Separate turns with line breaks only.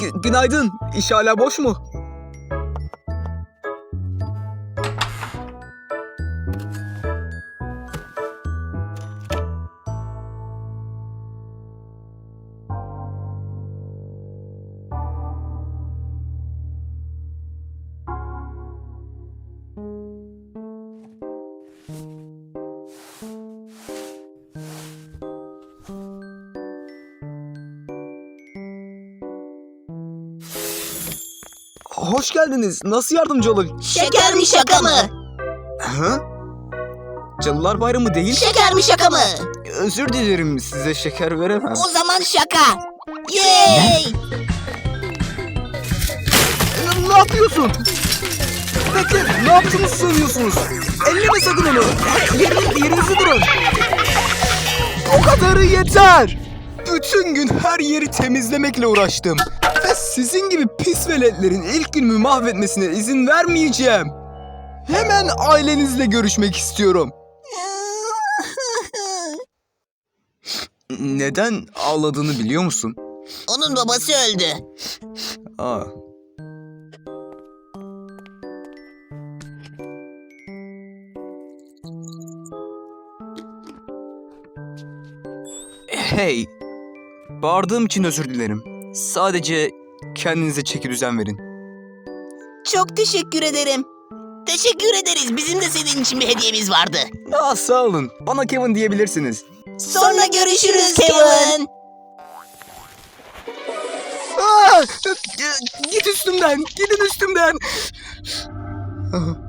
Gü- günaydın. İş hala boş mu? Hoş geldiniz. Nasıl yardımcı olabilir?
Şeker mi şaka mı?
Hı? Cadılar Bayramı değil.
Şeker mi şaka mı?
Özür dilerim size şeker veremem.
O zaman şaka. Yay!
Ne yapıyorsun? Ne yaptığınızı sanıyorsunuz? Elleme sakın onu. Yerin, yerinizi durun. O kadarı yeter. Bütün gün her yeri temizlemekle uğraştım. Ve sizin gibi pis veletlerin ilk günümü mahvetmesine izin vermeyeceğim. Hemen ailenizle görüşmek istiyorum. Neden ağladığını biliyor musun?
Onun babası öldü.
Aa. Hey. Bağırdığım için özür dilerim. Sadece kendinize çeki düzen verin.
Çok teşekkür ederim. Teşekkür ederiz. Bizim de senin için bir hediyemiz vardı.
Aa, sağ olun. Bana Kevin diyebilirsiniz.
Sonra görüşürüz Kevin.
Aa, git üstümden. Gidin üstümden. Ah,